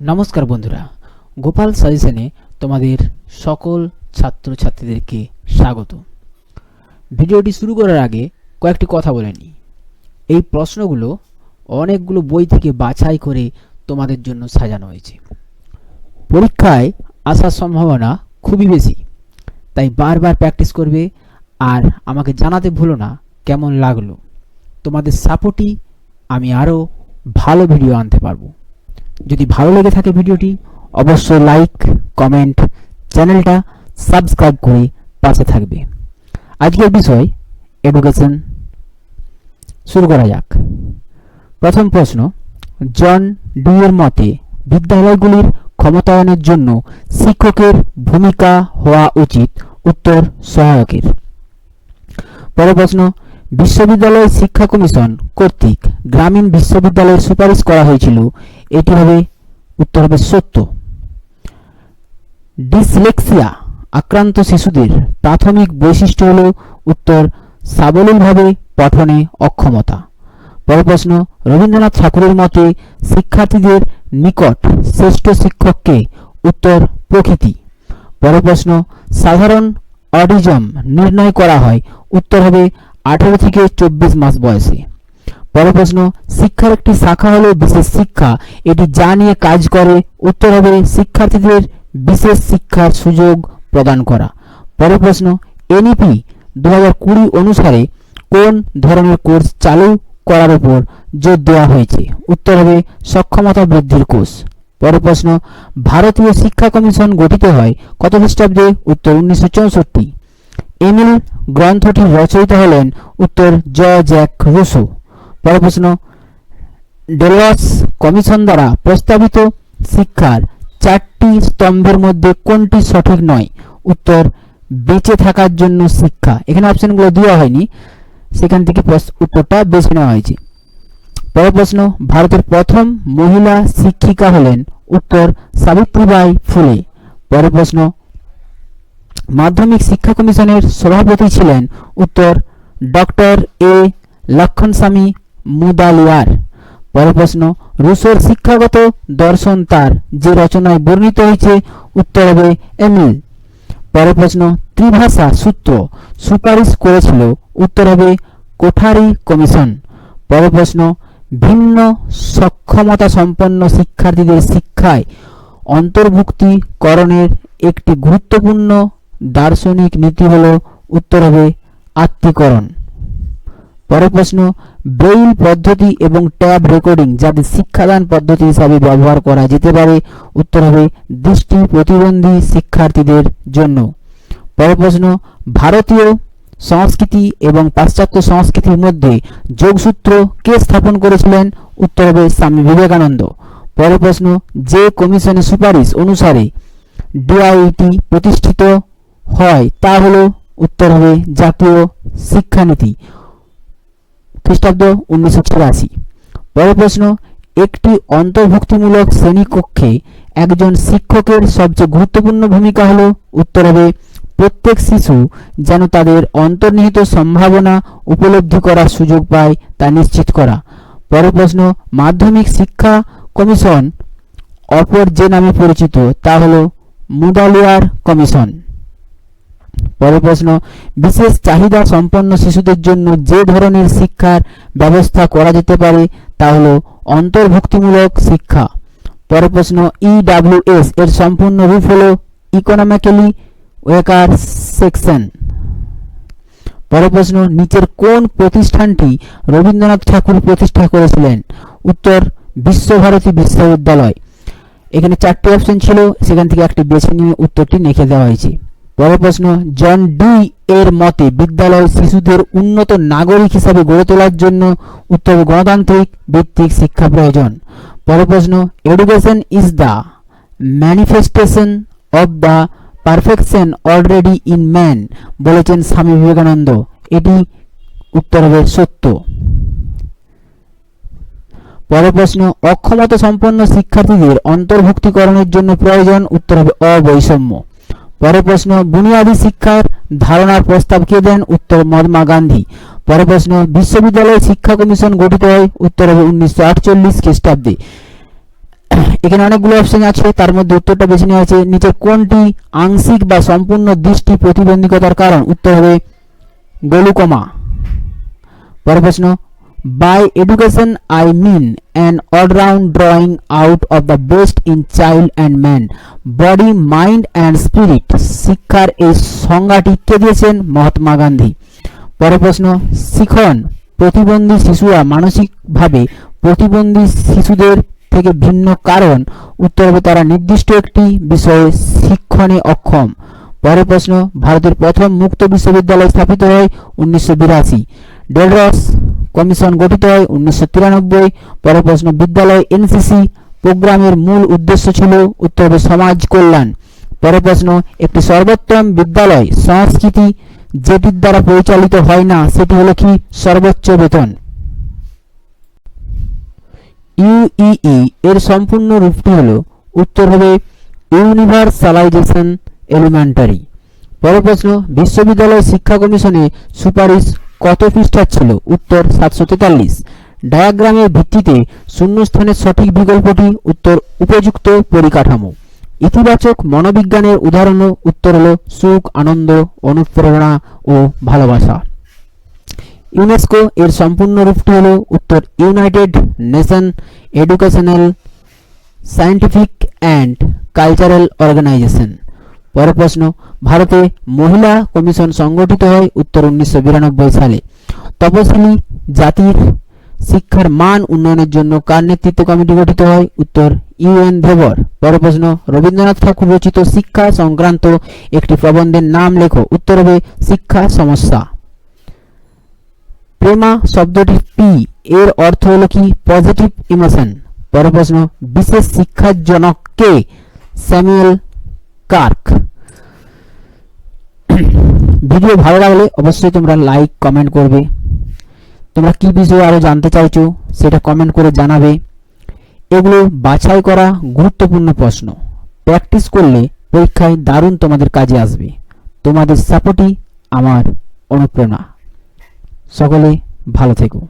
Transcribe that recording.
নমস্কার বন্ধুরা, গোপাল সাজেশনে তোমাদের সকল ছাত্রছাত্রীদেরকে স্বাগত। ভিডিওটি শুরু করার আগে কয়েকটি কথা বলে নিই। এই প্রশ্নগুলো অনেকগুলো বই থেকে বাছাই করে তোমাদের জন্য সাজানো হয়েছে। পরীক্ষায় আসার সম্ভাবনা খুবই বেশি, তাই বারবার প্র্যাকটিস করবে আর আমাকে জানাতে ভুলো না কেমন লাগল। তোমাদের সাপোর্টই আমি আরও ভালো ভিডিও আনতে পারব। যদি ভালো লেগে থাকে ভিডিওটি, অবশ্যই লাইক কমেন্ট চ্যানেলটা সাবস্ক্রাইব করে পাশে থাকবে। আজকের বিষয় এডুকেশন শুরু করা যাক। প্রথম প্রশ্ন, জন ডি এর মতে বিদ্যালয়গুলির ক্ষমতায়নের জন্য শিক্ষকের ভূমিকা হওয়া উচিত উত্তর সহায়কের। পরের প্রশ্ন, বিশ্ববিদ্যালয় শিক্ষা কমিশন কর্তৃক গ্রামীণ বিশ্ববিদ্যালয়ের সুপারিশ করা হয়েছিল এটি হবে উত্তর হবে সত্য। ডিসলেক্সিয়া, আক্রান্ত শিশুদের প্রাথমিক বৈশিষ্ট্য হল উত্তর সাবলীলভাবে পঠনে অক্ষমতা। পরের প্রশ্ন, রবীন্দ্রনাথ ঠাকুরের মতে শিক্ষার্থীদের নিকট শ্রেষ্ঠ শিক্ষককে উত্তর, প্রকৃতি। পরের প্রশ্ন, সাধারণ অডিজম নির্ণয় করা হয়, উত্তর হবে আঠারো থেকে চব্বিশ মাস বয়সে। পরের প্রশ্ন, শিক্ষার একটি শাখা হলো বিশেষ শিক্ষা। এটি যা নিয়ে কাজ করে, উত্তর হবে শিক্ষার্থীদের বিশেষ শিক্ষার সুযোগ প্রদান করা। পরের প্রশ্ন, এনইপি দু হাজার কুড়ি অনুসারে কোন ধরনের কোর্স চালু করার উপর জোর দেওয়া হয়েছে? উত্তর হবে সক্ষমতা বৃদ্ধির কোর্স। পরের প্রশ্ন, ভারতীয় শিক্ষা কমিশন গঠিত হয় কত খ্রিস্টাব্দে? উত্তর উনিশশো চৌষট্টি। এমিল গ্রন্থটির রচয়িতা হলেন উত্তর জ জ্যাক রুসো পরের প্রশ্ন ডেলস কমিশন দ্বারা প্রস্তাবিত শিক্ষার চারটি স্তম্ভের মধ্যে কোনটি সঠিক নয়? উত্তর, বেঁচে থাকার জন্য শিক্ষা। এখানে অপশনগুলো দেওয়া হয়নি। সেখান থেকে উত্তরটা বেছে নেওয়া হয়েছে। পরের প্রশ্ন, ভারতের প্রথম মহিলা শিক্ষিকা হলেন উত্তর সাবিত্রীবাই ফুলে। পরের প্রশ্ন, মাধ্যমিক শিক্ষা কমিশনের সভাপতি ছিলেন উত্তর ডক্টর এ লক্ষণস্বামী মুদালিয়ার পরের প্রশ্ন, রুশোর শিক্ষাগত দর্শন তার, যে রচনায় বর্ণিত হয়েছে, উত্তর হবে এমিল। পরের প্রশ্ন, ত্রিভাষা সূত্র সুপারিশ করেছিল, উত্তর হবে কোঠারি কমিশন। পরের প্রশ্ন, ভিন্ন সক্ষমতা সম্পন্ন শিক্ষার্থীদের শিক্ষায় অন্তর্ভুক্তিকরণের একটি গুরুত্বপূর্ণ দার্শনিক নীতি হল, উত্তর হবে আত্মীকরণ। পরের প্রশ্ন, ব্রেইল পদ্ধতি এবং ট্যাব রেকর্ডিং যাদের শিক্ষাদান পদ্ধতি হিসাবে ব্যবহার করা যেতে পারে। উত্তর হবে, দৃষ্টি প্রতিবন্ধী শিক্ষার্থীদের জন্য। পরের প্রশ্ন, ভারতীয় সংস্কৃতি এবং পাশ্চাত্য সংস্কৃতির মধ্যে যোগসূত্র কে স্থাপন করেছিলেন? উত্তর হবে, স্বামী বিবেকানন্দ। পরের প্রশ্ন, যে কমিশনের সুপারিশ অনুসারে ডিআইটি প্রতিষ্ঠিত হয়, তা হলো, উত্তর হবে, জাতীয় শিক্ষানীতি। খ্রিস্টাব্দ উনিশশো ছিয়াশি পরের প্রশ্ন, একটি অন্তর্ভুক্তিমূলক শ্রেণীকক্ষে একজন শিক্ষকের সবচেয়ে গুরুত্বপূর্ণ ভূমিকা হলো, উত্তর হবে, প্রত্যেক শিশু যেন তাদের অন্তর্নিহিত সম্ভাবনা উপলব্ধি করার সুযোগ পায় তা নিশ্চিত করা। পরের প্রশ্ন, মাধ্যমিক শিক্ষা কমিশন অপর যে নামে পরিচিত তা হলো মুদালিয়ার কমিশন। পরের প্রশ্ন, বিশেষ চাহিদা সম্পন্ন শিশুদের জন্য যে ধরনের শিক্ষার ব্যবস্থা করা যেতে পারে তা হলো অন্তর্ভুক্তিমূলক শিক্ষা। পরের প্রশ্ন ইডাব্লিউএস এর সম্পূর্ণ রূপ হলো ইকোনমিক্যালি ওয়েকার সেকশন পরের প্রশ্ন, নিচের কোন প্রতিষ্ঠানটি রবীন্দ্রনাথ ঠাকুর প্রতিষ্ঠা করেছিলেন? উত্তর, বিশ্বভারতী বিশ্ববিদ্যালয়। এখানে চারটি অপশন ছিল, সেখান থেকে একটি বেছে নিয়ে উত্তরটি লিখে দেওয়া হয়েছে। পরের প্রশ্ন, জন ডি এর মতে বিদ্যালয় শিশুদের উন্নত নাগরিক হিসাবে গড়ে তোলার জন্য উত্তর গণতান্ত্রিক ভিত্তিক শিক্ষা প্রয়োজন। পরের প্রশ্ন education is the manifestation of the perfection already in man বলেছেন স্বামী বিবেকানন্দ। এটি উত্তর হবে সত্য। পরের প্রশ্ন, অক্ষমতা সম্পন্ন শিক্ষার্থীদের অন্তর্ভুক্তিকরণের জন্য প্রয়োজন উত্তর হবে অবৈষম্য। পরের প্রশ্ন, বুনিয়াদী শিক্ষার ধারণার প্রস্তাব কে দেন? উত্তর, মহাত্মা গান্ধী। পরের প্রশ্ন বিশ্ববিদ্যালয় শিক্ষা কমিশন গঠিত হয় উত্তর হবে উনিশশো আটচল্লিশ খ্রিস্টাব্দে। এখানে অনেকগুলো অপশন আছে, তার মধ্যে উত্তরটা বেছে নেওয়া হয়েছে নিচের কোনটি আংশিক বা সম্পূর্ণ দৃষ্টি প্রতিবন্ধকতার কারণ? উত্তর হবে, গ্লুকোমা। পরের প্রশ্ন by education I mean an all round drawing out of the best in child and man body mind and spirit শিক্ষার এই সংজ্ঞাটি কে দিয়েছেন মহাত্মা গান্ধী। পরের প্রশ্ন, শিখন, প্রতিবন্ধী শিশুরা মানসিকভাবে প্রতিবন্ধী শিশুদের থেকে ভিন্ন কারণ। উত্তর তারা নির্দিষ্ট একটি বিষয়ে শিক্ষণে অক্ষম। পরের প্রশ্ন, ভারতের প্রথম মুক্ত বিশ্ববিদ্যালয় স্থাপিত হয় উনিশশো বিরাশি। ডেলরস কমিশন গঠিত হয় উনিশশো তিরানব্বই। পরের প্রশ্ন, বিদ্যালয়, এনসিসি প্রোগ্রামের মূল উদ্দেশ্য ছিল উত্তর হবে সমাজ কল্যাণ। পরের প্রশ্ন, একটি সর্বোত্তম বিদ্যালয়, সংস্কৃতি যেটির দ্বারা পরিচালিত হয় না, সেটি হলো কি? সর্বোচ্চ বেতন। ইউইই এর সম্পূর্ণ রূপটি হলো উত্তর হবে ইউনিভার্সালাইজেশন এলিমেন্টারি। পরের প্রশ্ন, বিশ্ববিদ্যালয় শিক্ষা কমিশনে সুপারিশ কত পৃষ্ঠার ছিল? উত্তর সাতশো তেতাল্লিশ। ডায়াগ্রামের ভিত্তিতে শূন্যস্থানের সঠিক বিকল্পটি উত্তর উপযুক্ত পরিকাঠামো। ইতিবাচক মনোবিজ্ঞানের উদাহরণ উত্তর হলো সুখ, আনন্দ, অনুপ্রেরণা ও ভালোবাসা। ইউনেস্কো এর সম্পূর্ণ রূপটি হলো উত্তর United Nation Educational Scientific and Cultural Organization. পরের প্রশ্ন, ভারতে মহিলা কমিশন সংগঠিত হয় উত্তর উনিশশো বিরানব্বই সালে। তপশিলি জাতির শিক্ষার মান উন্নয়নের জন্য কার নেতৃত্বে কমিটি গঠিত হয়? উত্তর ইউএন ভেবর পরের প্রশ্ন, রবীন্দ্রনাথ ঠাকুর রচিত শিক্ষা সংক্রান্ত একটি প্রবন্ধের নাম লেখো। উত্তর হবে, শিক্ষা সমস্যা। প্রেমা শব্দটি পি এর অর্থ হলো কি? পজিটিভ ইমোশন পরের প্রশ্ন, বিশেষ শিক্ষার জনক কে? Samuel Kirk. ভিডিও ভালো লাগলে অবশ্যই তোমরা লাইক কমেন্ট করবে। তোমরা কি বিষয়ে আরও জানতে চাইছো, সেটা কমেন্ট করে জানাবে। এগুলো বাছাই করা গুরুত্বপূর্ণ প্রশ্ন। প্র্যাকটিস করলে পরীক্ষায় দারুণ তোমাদের কাজে আসবে। তোমাদের সাপোর্টই আমার অনুপ্রেরণা। সকলে ভালো থেকো।